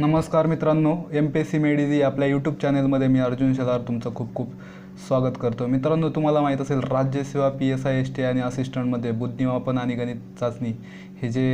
नमस्कार मित्रांनो M P S C Medizzy आपल्या यूट्यूब चॅनलमध्ये मी अर्जुन शेलार तुमचं खूप खूप स्वागत करतो. मित्रांनो तुम्हाला माहीत असेल राज्यसेवा P S I S T आणि असिस्टंटमध्ये बुद्धिमापन आणि गणित चाचणी हे जे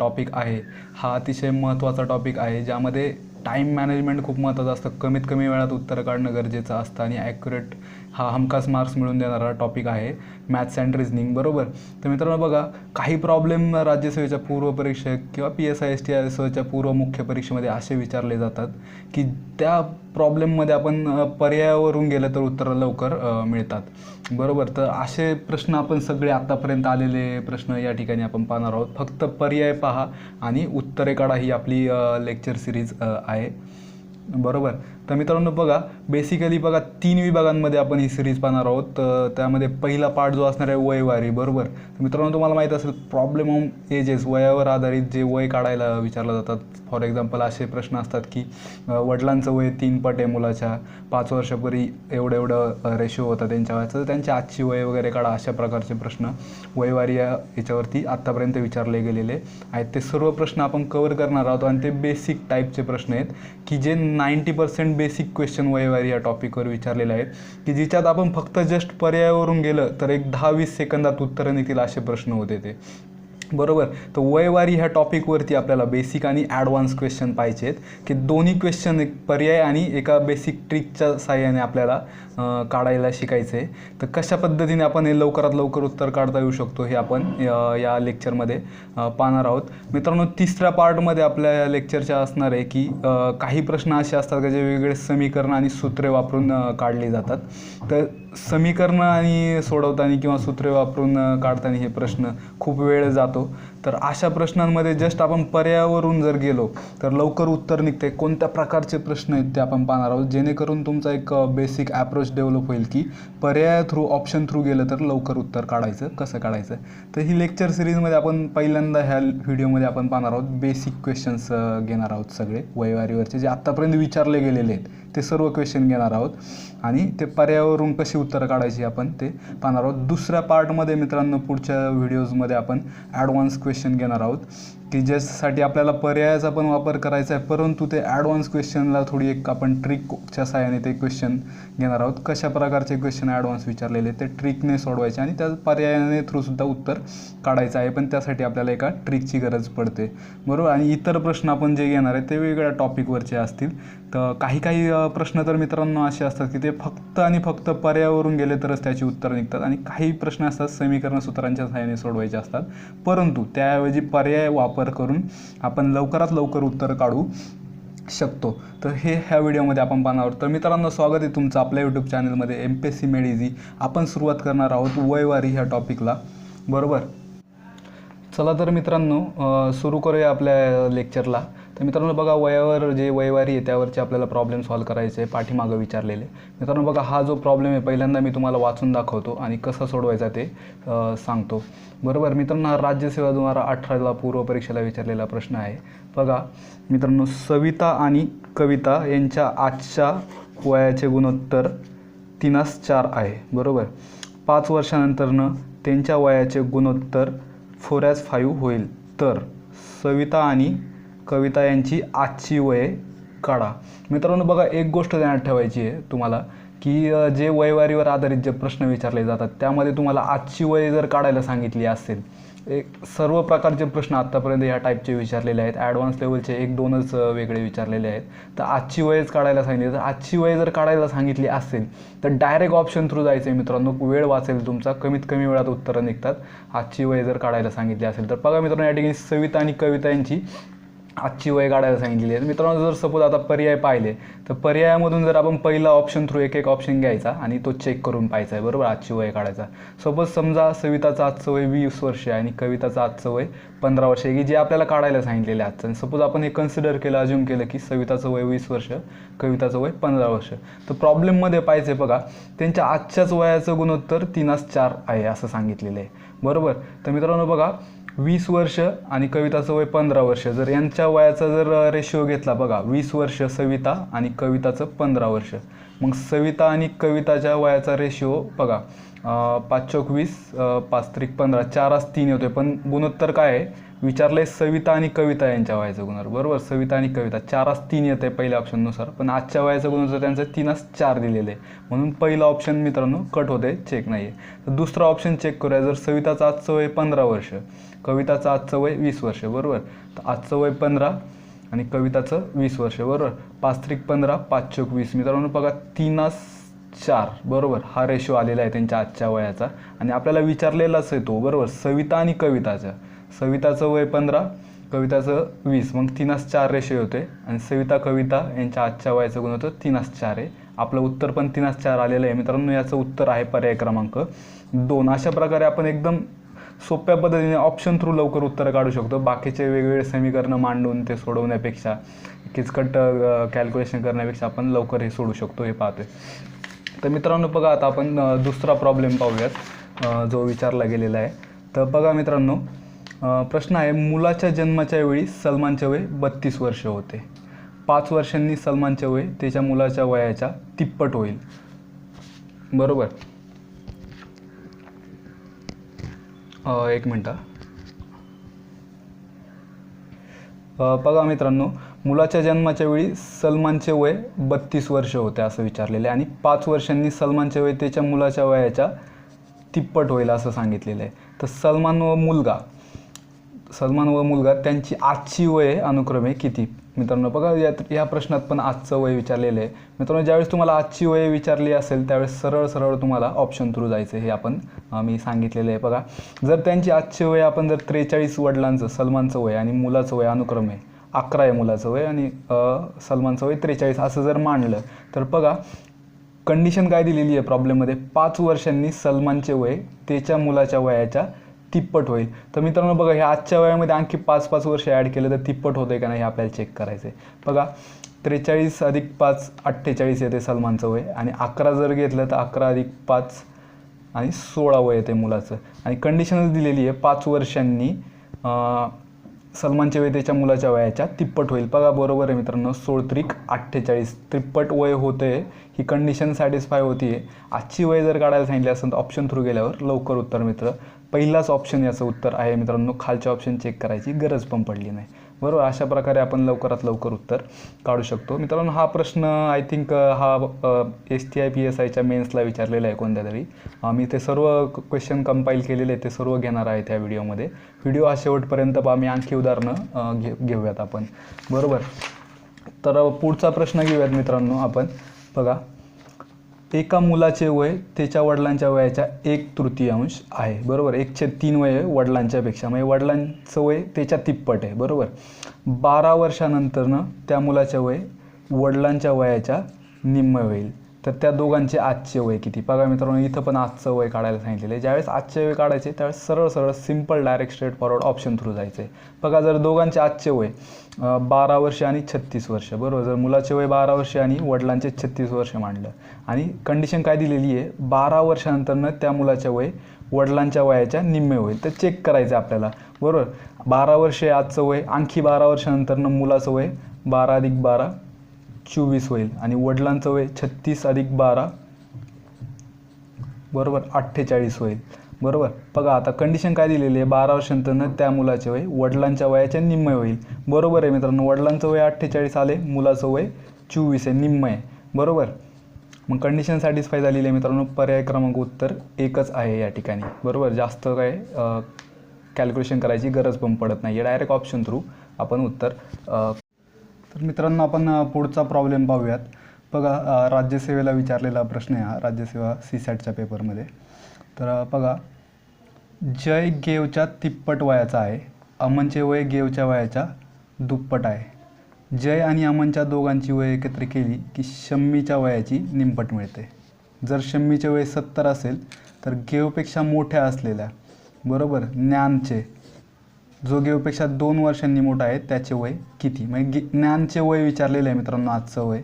टॉपिक आहे हा अतिशय महत्त्वाचा टॉपिक आहे ज्यामध्ये टाईम मॅनेजमेंट खूप महत्त्वाचं असतं. कमीत कमी वेळात उत्तर काढणं गरजेचं असतं आणि ॲक्युरेट हा हमखास मार्क्स मिळून देणारा टॉपिक आहे मॅथ्स अँड रिझनिंग बरोबर? तर मित्रांनो बघा काही प्रॉब्लेम राज्यसेवेच्या पूर्व परीक्षेत किंवा P S I S T S ओच्या पूर्व मुख्य परीक्षेमध्ये असे विचारले जातात की त्या प्रॉब्लेममध्ये आपण पर्यायावरून गेलं तर उत्तरं लवकर मिळतात. बरोबर? तर असे प्रश्न आपण सगळे आत्तापर्यंत आलेले प्रश्न या ठिकाणी आपण पाहणार आहोत. फक्त पर्याय पहा आणि उत्तरे काढा ही आपली लेक्चर सिरीज आहे. बरोबर? तर मित्रांनो बघा बेसिकली बघा तीन विभागांमध्ये आपण ही सिरीज पाहणार आहोत. तर त्यामध्ये पहिला पार्ट जो असणार आहे वयवारी बरोबर? तर मित्रांनो तुम्हाला माहीत असेल प्रॉब्लेम ऑन एजेस वयावर आधारित जे वय काढायला विचारलं जातात. फॉर एक्झाम्पल असे प्रश्न असतात की वडिलांचं वय तीन पट आहे मुलाच्या पाच वर्षापूर्वी एवढं एवढं रेशो होता त्यांच्या वयाचं. तर त्यांची आजची वय वगैरे काढा अशा प्रकारचे प्रश्न वयवारी या याच्यावरती आत्तापर्यंत विचारले गेलेले आहेत. ते सर्व प्रश्न आपण कवर करणार आहोत. आणि ते बेसिक टाईपचे प्रश्न आहेत की जे नाईंटी पर्सेंट बेसिक क्वेश्चन वयवारी या टॉपिकवर विचारलेले आहेत की जिच्यात आपण फक्त जस्ट पर्यायावरून गेलं तर एक दहा वीस सेकंदात उत्तरं निघतील असे प्रश्न होते ते. बरोबर? तर वयवारी ह्या टॉपिकवरती आपल्याला बेसिक आणि ॲडव्हान्स क्वेश्चन पाहिजे आहेत की दोन्ही क्वेश्चन एक पर्याय आणि एका बेसिक ट्रिकच्या साह्याने आपल्याला काढायला शिकायचं आहे तर कशा पद्धतीने आपण हे लवकरात लवकर उत्तर काढता येऊ शकतो हे आपण या लेक्चरमध्ये पाहणार आहोत. मित्रांनो तिसऱ्या पार्टमध्ये आपल्या या लेक्चरच्या असणार आहे की काही प्रश्न असे असतात का जे वेगवेगळे समीकरण आणि सूत्रे वापरून काढली जातात. तर समीकरणं आणि सोडवताना किंवा सूत्रे वापरून काढताना हे प्रश्न खूप वेळ जातो. तर अशा प्रश्नांमध्ये जस्ट आपण पर्यायावरून जर गेलो तर लवकर उत्तर निघते कोणत्या प्रकारचे प्रश्न आहेत ते आपण पाहणार आहोत. जेणेकरून तुमचा एक बेसिक ॲप्रोच डेव्हलप होईल की पर्याय थ्रू ऑप्शन थ्रू गेलं तर लवकर उत्तर काढायचं कसं काढायचं. तर ही लेक्चर सिरीजमध्ये आपण पहिल्यांदा ह्या व्हिडिओमध्ये आपण पाहणार आहोत. बेसिक क्वेश्चन्स घेणार आहोत सगळे. वयवारीवरचे जे आत्तापर्यंत विचारले गेलेले आहेत ते सर्व क्वेश्चन घेणार आहोत. आणि ते पर्यायावरून कशी उत्तरं काढायची आपण ते पाहणार आहोत. दुसऱ्या पार्टमध्ये मित्रांनो पुढच्या व्हिडिओजमध्ये आपण ॲडव्हान्स क्वेश्चन घेणार आहोत. की ज्यासाठी आपल्याला पर्यायाचा पण वापर करायचा आहे. परंतु ते ॲडव्हान्स क्वेश्चनला थोडी एक आपण ट्रिकच्या साहाय्याने ते क्वेश्चन घेणार आहोत. कशा प्रकारचे क्वेश्चन ॲडव्हान्स विचारलेले ते ट्रिकने सोडवायचे आणि त्या पर्यायाने थ्रूसुद्धा उत्तर काढायचं आहे. पण त्यासाठी आपल्याला एका ट्रिकची गरज पडते. बरोबर? आणि इतर प्रश्न आपण जे घेणार आहे ते वेगळ्या टॉपिकवरचे असतील. तर काही काही प्रश्न तर मित्रांनो असे असतात की ते फक्त आणि फक्त पर्यायावरून गेले तरच त्याची उत्तरं निघतात. आणि काही प्रश्न असतात समीकरण सूत्रांच्या सहाय्याने सोडवायचे असतात. परंतु त्याऐवजी पर्याय वापर करून आपण लवकरात लवकर उत्तर काढू शकतो. तर हे ह्या व्हिडिओमध्ये आपण पाहणार तर मित्रांनो स्वागत आहे तुमचं आपल्या यूट्यूब चॅनलमध्ये M P S C made easy आपण सुरुवात करणार आहोत वयवारी ह्या टॉपिकला. बरोबर? चला तर मित्रांनो सुरू करूया आपल्या लेक्चरला तर मित्रांनो बघा वयावर जे वयवारी आहे त्यावरचे आपल्याला प्रॉब्लेम सॉल्व करायचे आहे पाठीमागं विचारलेले. मित्रांनो बघा हा जो प्रॉब्लेम आहे पहिल्यांदा मी तुम्हाला वाचून दाखवतो आणि कसा सोडवायचा ते सांगतो. बरोबर? मित्रांनो हा राज्यसेवा दोन हजार अठराला पूर्व परीक्षेला विचारलेला प्रश्न आहे. बघा मित्रांनो सविता आणि कविता यांच्या आजच्या वयाचे गुणोत्तर तीनास चार आहे. बरोबर? पाच वर्षानंतरनं त्यांच्या वयाचे गुणोत्तर फोर ॲज फाईव्ह होईल. तर सविता आणि कविता यांची आजची वय काढा. मित्रांनो बघा एक गोष्ट ध्यानात ठेवायची आहे तुम्हाला की जे वयवारीवर आधारित जे प्रश्न विचारले जातात त्यामध्ये तुम्हाला आजची वय जर काढायला सांगितली असेल एक सर्व प्रकारचे प्रश्न आत्तापर्यंत ह्या टाईपचे विचारलेले आहेत. ॲडव्हान्स लेवलचे एक दोनच वेगळे विचारलेले आहेत. तर आजची वयच काढायला सांगितली तर आजची वय जर काढायला सांगितली असेल तर डायरेक्ट ऑप्शन थ्रू जायचं आहे मित्रांनो. वेळ वाचेल तुमचा कमीत कमी वेळात उत्तरं निघतात. आजची वय जर काढायला सांगितली असेल तर बघा मित्रांनो या ठिकाणी सविता आणि कविता यांची आजची वय काढायला सांगितलेली आहे. मित्रांनो जर सपोज आता पर्याय पाहिले तर पर्यायामधून जर आपण पहिला ऑप्शन थ्रू एक एक ऑप्शन घ्यायचा आणि तो चेक करून पाहायचा आहे बरोबर? आजची वय काढायचा. सपोज समजा सविताचं आजचं वय वीस वर्ष आहे आणि कविताचं आजचं वय पंधरा वर्ष आहे. की जे आपल्याला काढायला सांगितलेलं आहे आजचं आणि सपोज आपण हे कन्सिडर केलं अज्युम केलं की सविताचं वय वीस वर्ष कविताचं वय पंधरा वर्ष. तर प्रॉब्लेममध्ये पाहिजे बघा त्यांच्या आजच्याच वयाचं गुणोत्तर तीनास चार आहे असं सांगितलेलं आहे. बरोबर? तर मित्रांनो बघा वीस वर्ष आणि कविताचं वय पंधरा वर्ष. जर यांच्या वयाचा जर रेशिओ घेतला बघा वीस वर्ष सविता आणि कविताचं पंधरा वर्ष. मग सविता आणि कविताच्या वयाचा रेशिओ बघा पाच चौक वीस पाच त्रिक पंधरा चार आज तीन येतोय पण गुणोत्तर काय आहे? विचारलं आहे सविता आणि कविता यांच्या वयाचं गुणोत्तर बरोबर? सविता आणि कविता. चारास तीन येत आहे पहिल्या ऑप्शननुसार पण आजच्या वयाचं गुणोत्तर त्यांचं तीनास चार दिलेलं आहे. म्हणून पहिलं ऑप्शन मित्रांनो कट होते. चेक नाही आहे तर दुसरा ऑप्शन चेक करूया. जर सविताचं आजचं वय पंधरा वर्ष कविताचं आजचं वय वीस वर्ष बरोबर? तर आजचं वय पंधरा आणि कविताचं वीस वर्ष बरोबर? पाच त्रिक पंधरा पाच चोक वीस. मित्रांनो बघा तीनास चार बरोबर? हा रेशो आलेला आहे त्यांच्या आजच्या वयाचा. आणि आपल्याला विचारलेलाच आहे तो बरोबर? सविता आणि कविताचा. सविताचं वय पंधरा कविताचं वीस. मग तीनास चार रेषे होते. आणि सविता कविता यांच्या आजच्या वयाचं गुण होतं तीनास चार आहे आपलं उत्तर पण तीनास चार आलेलं आहे. मित्रांनो याचं उत्तर आहे पर्याय क्रमांक दोन. अशा प्रकारे आपण एकदम सोप्या पद्धतीने ऑप्शन थ्रू लवकर उत्तरं काढू शकतो. बाकीचे वेगवेगळे समीकरणं मांडून ते सोडवण्यापेक्षा किचकट कॅल्क्युलेशन करण्यापेक्षा आपण लवकर हे सोडू शकतो हे पाहतोय. तर मित्रांनो बघा आता आपण दुसरा प्रॉब्लेम पाहूयात जो विचारला गेलेला आहे. तर बघा मित्रांनो प्रश्न आहे मुलाच्या जन्माच्या वेळी सलमानचे वय बत्तीस वर्ष होते. पाच वर्षांनी सलमानचे वय त्याच्या मुलाच्या वयाच्या तिप्पट होईल. बरोबर? एक मिनटं. बघा मित्रांनो मुलाच्या जन्माच्या वेळी सलमानचे वय बत्तीस वर्ष होते असं विचारलेलं आहे आणि पाच वर्षांनी सलमानचे वय त्याच्या मुलाच्या वयाच्या तिप्पट होईल असं सांगितलेलं आहे. तर सलमान व मुलगा सलमान व मुलगा त्यांची आजची वय अनुक्रमे किती? मित्रांनो बघा यात या प्रश्नात पण आजचं वय विचारलेलं आहे. मित्रांनो ज्यावेळेस तुम्हाला आजची वय विचारली असेल त्यावेळेस सरळ सरळ तुम्हाला ऑप्शन थ्रू जायचं हे आपण मी सांगितलेलं आहे. बघा जर त्यांची आजची वय आपण जर त्रेचाळीस वडिलांचं सलमानचं वय आणि मुलाचं वय अनुक्रमे अकरा आहे मुलाचं वय आणि सलमानचं वय त्रेचाळीस असं जर मांडलं तर बघा कंडिशन काय दिलेली आहे प्रॉब्लेममध्ये पाच वर्षांनी सलमानचे वय त्याच्या मुलाच्या वयाच्या तिप्पट होईल. तर मित्रांनो बघा ह्या आजच्या वयामध्ये आणखी पाच पाच वर्ष ॲड केलं तर तिप्पट होतं आहे का नाही हे आपल्याला चेक करायचं आहे बघा त्रेचाळीस अधिक पाच अठ्ठेचाळीस येते सलमानचं वय आणि अकरा जर घेतलं तर अकरा अधिक पाच आणि सोळा वय येते मुलाचं. आणि कंडिशनच दिलेली आहे पाच वर्षांनी सलमानच्या वय त्याच्या मुलाच्या वयाच्या तिप्पट होईल. बघा बरोबर आहे मित्रांनो सोळत्रिक अठ्ठेचाळीस. त्रिप्पट वय होते ही कंडिशन सॅटिस्फाय होती आहे आजची वय जर काढायला सांगितली असेल तर ऑप्शन थ्रू गेल्यावर लवकर उत्तर मित्र. पहिलाच ऑप्शन याचं उत्तर आहे मित्रांनो खालचे ऑप्शन चेक करायची गरज पण पडली नाही. बरोबर? अशा प्रकारे आपण लवकरात लवकर उत्तर काढू शकतो. मित्रांनो हा प्रश्न आय थिंक हा S T I P S आयच्या मेन्सला विचारलेला आहे कोणत्या तरी. मी ते सर्व क्वेश्चन कंपाईल केलेले आहे ते सर्व घेणार आहे त्या व्हिडिओमध्ये व्हिडिओ हा शेवटपर्यंत पहा मी आणखी उदाहरणं घे घेऊयात आपण. बरोबर? तर पुढचा प्रश्न घेऊयात मित्रांनो आपण. बघा एका मुलाचे वय त्याच्या वडिलांच्या वयाच्या एक तृतीयांश आहे. बरोबर? एकशे तीन वय आहे वडिलांच्यापेक्षा म्हणजे वडिलांचं वय त्याच्या तिप्पट आहे. बरोबर? बारा वर्षानंतरनं त्या मुलाच्या वय वडिलांच्या वयाच्या निम्म होईल. तर त्या दोघांचे आजचे वय किती? बघा मित्रांनो इथं पण आजचं वय काढायला सांगितलेलं आहे. ज्यावेळेस आजचे वय काढायचे त्यावेळेस सरळ सरळ simple direct straightforward option through जायचं. आहे बघा जर दोघांचे आजचे वय बारा वर्ष आणि छत्तीस वर्ष बरोबर? जर मुलाचे वय बारा वर्ष आणि वडिलांचे छत्तीस वर्ष मांडलं. आणि कंडिशन काय दिलेली आहे? बारा वर्षानंतरनं त्या मुलाच्या वय वडिलांच्या वयाच्या निम्मे होईल तर चेक करायचं आहे आपल्याला. बरोबर? बारा वर्ष आहे आजचं वय आणखी बारा वर्षानंतरनं मुलाचं वय बारा अधिक बारा चोवीस होईल. आणि वडिलांचं वय छत्तीस अधिक बारा बरोबर अठ्ठेचाळीस होईल. बरोबर? बघा आता कंडिशन काय दिलेली आहे? बारा वर्षांतरनं त्या मुलाचे वय वडिलांच्या वयाच्या निम्मय होईल. बरोबर आहे मित्रांनो वडिलांचं वय अठ्ठेचाळीस आले मुलाचं वय चोवीस आहे निम्म आहे. बरोबर? मग कंडिशन सॅटिस्फाय झालेली आहे मित्रांनो पर्याय क्रमांक उत्तर एकच आहे या ठिकाणी. बरोबर? जास्त काय कॅल्क्युलेशन करायची गरज पण पडत नाही आहे डायरेक्ट ऑप्शन थ्रू आपण उत्तर तर मित्रांनो आपण पुढचा प्रॉब्लेम पाहूयात. बघा राज्यसेवेला विचारलेला प्रश्न आहे हा राज्यसेवा सी सॅटच्या पेपरमध्ये तर बघा जय गेवच्या तिप्पट वयाचा आहे अमनचे वय गेवच्या वयाच्या दुप्पट आहे. जय आणि अमनच्या दोघांची वय एकत्र केली की शम्मीच्या वयाची निंपट मिळते. जर शम्मीचे वय सत्तर असेल तर गेवपेक्षा मोठ्या असलेल्या बरोबर ज्ञानचे जोगेवपेक्षा दोन वर्षांनी मोठा आहे त्याचे वय किती? म्हणजे गे ज्ञानचे वय विचारलेलं आहे मित्रांनो आजचं वय.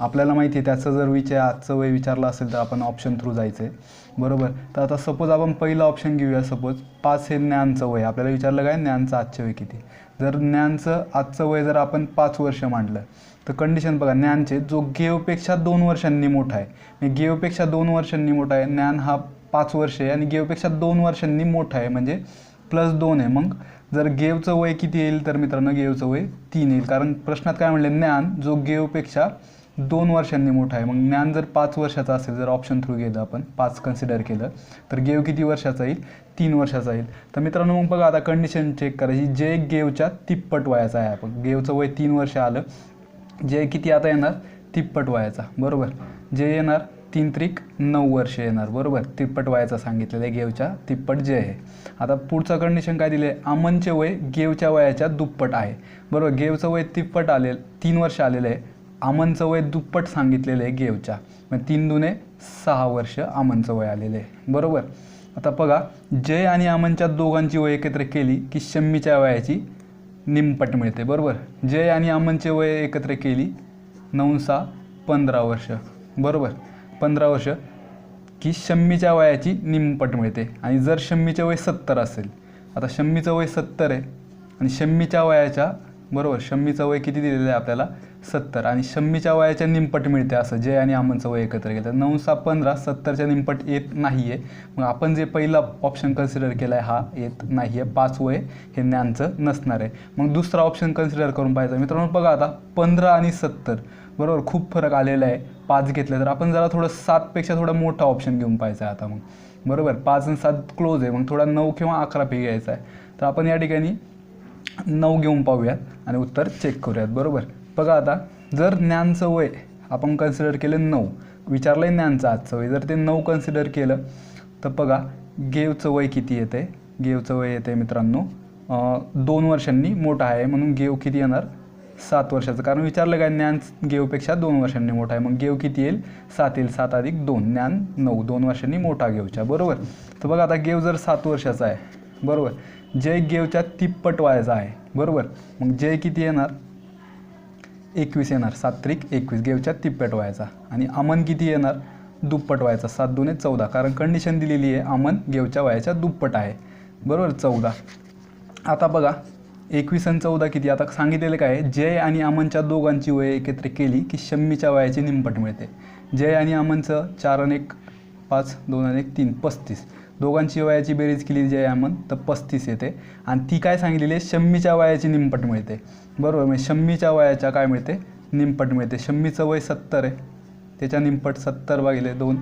आपल्याला माहिती आहे त्याचं जर विचार आजचं वय विचारलं असेल तर आपण ऑप्शन थ्रू जायचं आहे बरोबर? तर आता सपोज आपण पहिलं ऑप्शन घेऊया सपोज पाच हे ज्ञानचं वय. आपल्याला विचारलं काय? ज्ञानचं आजचे वय किती? जर ज्ञानचं आजचं वय जर आपण पाच वर्ष मांडलं तर कंडिशन बघा ज्ञानचे जो गेवपेक्षा दोन वर्षांनी मोठा आहे. म्हणजे गेवपेक्षा दोन वर्षांनी मोठा आहे ज्ञान हा पाच वर्ष आहे आणि गेवपेक्षा दोन वर्षांनी मोठा आहे म्हणजे प्लस दोन आहे. मग जर गेवचं वय किती येईल तर मित्रांनो गेवचं वय तीन येईल. कारण प्रश्नात काय म्हणले ज्ञान जो गेवपेक्षा दोन वर्षांनी मोठा आहे. मग ज्ञान जर पाच वर्षाचा असेल जर ऑप्शन थ्रू गेलं आपण पाच कन्सिडर केलं तर गेव किती वर्षाचा येईल? तीन वर्षाचा येईल. तर मित्रांनो मग बघा आता कंडिशन चेक करायची जे गेवच्या तिप्पट वयाचा आहे आपण. गेवचं वय तीन वर्ष आलं जे किती आता येणार? तिप्पट वयाचा. बरोबर? जे येणार? तीन त्रिक नऊ वर्ष येणार. बरोबर? तिप्पट वयाचा सांगितलेलं आहे गेवच्या तिप्पट जय आहे. आता पुढचं कंडिशन काय दिले आहे अमनचे वय गेवच्या वयाच्या दुप्पट आहे. बरोबर? गेवचं वय तिप्पट आले तीन वर्ष आलेलं आहे. अमनचं वय दुप्पट सांगितलेलं आहे गेवच्या मग तीन दुने सहा वर्ष अमनचं वय आलेलं आहे. बरोबर? आता बघा जय आणि अमनच्या दोघांची वय एकत्र केली की शम्मीच्या वयाची निमपट मिळते. बरोबर? जय आणि अमनचे वय एकत्र केली नऊ सहा पंधरा वर्ष. बरोबर? पंधरा वर्ष की शम्मीच्या वयाची निमपट मिळते. आणि जर शम्मीचे वय सत्तर असेल आता शम्मीचं वय सत्तर आहे आणि शम्मीच्या वयाच्या बरोबर शम्मीचं वय किती दिलेलं आहे आपल्याला? सत्तर. आणि शम्मीच्या वयाच्या निमपट मिळते असं जय आणि आमनचं वय एकत्र केलं. नऊ सहा पंधरा सत्तरच्या निमपट येत नाही आहे मग आपण जे पहिला ऑप्शन कन्सिडर केला आहे हा येत नाही आहे पाच वय हे ज्ञानचं नसणार आहे. मग दुसरा ऑप्शन कन्सिडर करून पाहायचा. मित्रांनो बघा आता पंधरा आणि सत्तर. बरोबर खूप फरक आलेला आहे. पाच घेतलं तर आपण जरा थोडं सातपेक्षा थोडा मोठा ऑप्शन घेऊन पाहायचा आहे आता मग. बरोबर पाच आणि सात क्लोज आहे. मग थोडा नऊ किंवा अकरा पे घ्यायचा आहे. तर आपण या ठिकाणी नऊ घेऊन पाहूयात आणि उत्तर चेक करूयात. बरोबर. बघा आता जर ज्ञानचं वय आपण कन्सिडर केलं नऊ विचारलं आहे ज्ञानचं आजचं वय. जर ते नऊ कन्सिडर केलं तर बघा गेवचं वय किती येते गेवचं वय येते मित्रांनो दोन वर्षांनी मोठं आहे म्हणून गेव किती येणार? सात वर्षाचं. कारण विचारलं काय ज्ञान गेवपेक्षा दोन वर्षांनी मोठा आहे. मग गेव किती येईल? सात येईल. सात अधिक दोन. ज्ञान नऊ. दोन वर्षांनी मोठा गेवच्या बरोबर? तर बघा आता गेव जर सात वर्षाचा आहे. बरोबर? जय गेवच्या तिप्पट वयाचा आहे. बरोबर? मग जय किती येणार? एकवीस येणार. सात त्रिक एकवीस. गेवच्या तिप्पट वयाचा. आणि अमन किती येणार? दुप्पट वयाचा. सात दोन चौदा. कारण कंडिशन दिलेली आहे अमन गेवच्या वयाच्या दुप्पट आहे. बरोबर? चौदा. आता बघा एकवीस आणि चौदा किती? आता सांगितलेलं काय जय आणि अमनच्या दोघांची वय एकत्र केली की शम्मीच्या वयाची निंपट मिळते. जय आणि अमनचं चार आणि एक पाच दोन आणि एक तीन पस्तीस. दोघांची वयाची बेरीज केली जय अमन तर पस्तीस येते. आणि ती काय सांगितलेली आहे? शम्मीच्या वयाची निंपट मिळते. बरोबर म्हणजे शम्मीच्या वयाच्या काय मिळते? निंपट मिळते. शम्मीचं वय सत्तर आहे. त्याच्या निंपट सत्तर भागिले दोन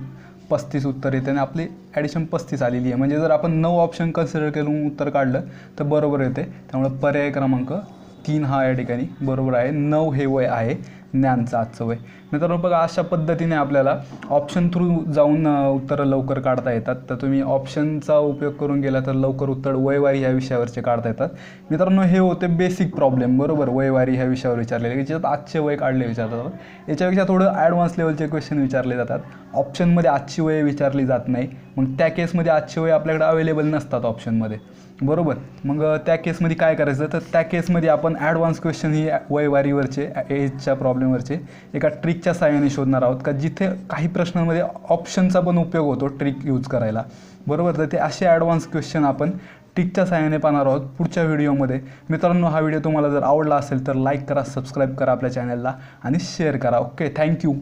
पस्तीस उत्तर येते आणि आपली ॲडिशन पस्तीस आलेली आहे. म्हणजे जर आपण नऊ ऑप्शन कन्सिडर करून उत्तर काढलं तर बरोबर येते. त्यामुळे पर्याय क्रमांक तीन हा या ठिकाणी बरोबर आहे. नऊ हे वय आहे. ज्ञानचं आजचं वय मित्रांनो बघा अशा पद्धतीने आपल्याला ऑप्शन थ्रू जाऊन उत्तरं लवकर काढता येतात. तर तुम्ही ऑप्शनचा उपयोग करून गेला तर लवकर उत्तर वयवारी ह्या विषयावरचे काढता येतात. मित्रांनो हे होते बेसिक प्रॉब्लेम बरोबर? वयवारी ह्या विषयावर विचारलेले. की ज्यात आजचे वय काढले विचारतात याच्यापेक्षा थोडं ॲडव्हान्स लेवलचे क्वेश्चन विचारले जातात. ऑप्शनमध्ये आजची वय विचारली जात नाही. मग त्या केसमध्ये आजची वय आपल्याकडे अवेलेबल नसतात ऑप्शनमध्ये बरोबर? मग त्या केसमध्ये काय करायचं? तर त्या केसमध्ये आपण ॲडव्हान्स क्वेश्चन ही वयवारीवरचे एजच्या प्रॉब्लेम प्रॉब्लेमवरचे एका ट्रिकच्या साहाय्याने शोधणार आहोत. का जिथे काही प्रश्नांमध्ये ऑप्शनचा पण उपयोग होतो ट्रिक यूज करायला. बरोबर? तर ते असे ॲडव्हान्स क्वेश्चन आपण ट्रिकच्या साहाय्याने पाहणार आहोत पुढच्या व्हिडिओमध्ये मित्रांनो हा व्हिडिओ तुम्हाला जर आवडला असेल तर लाईक करा सबस्क्राईब करा आपल्या चॅनलला आणि शेअर करा. Okay thank you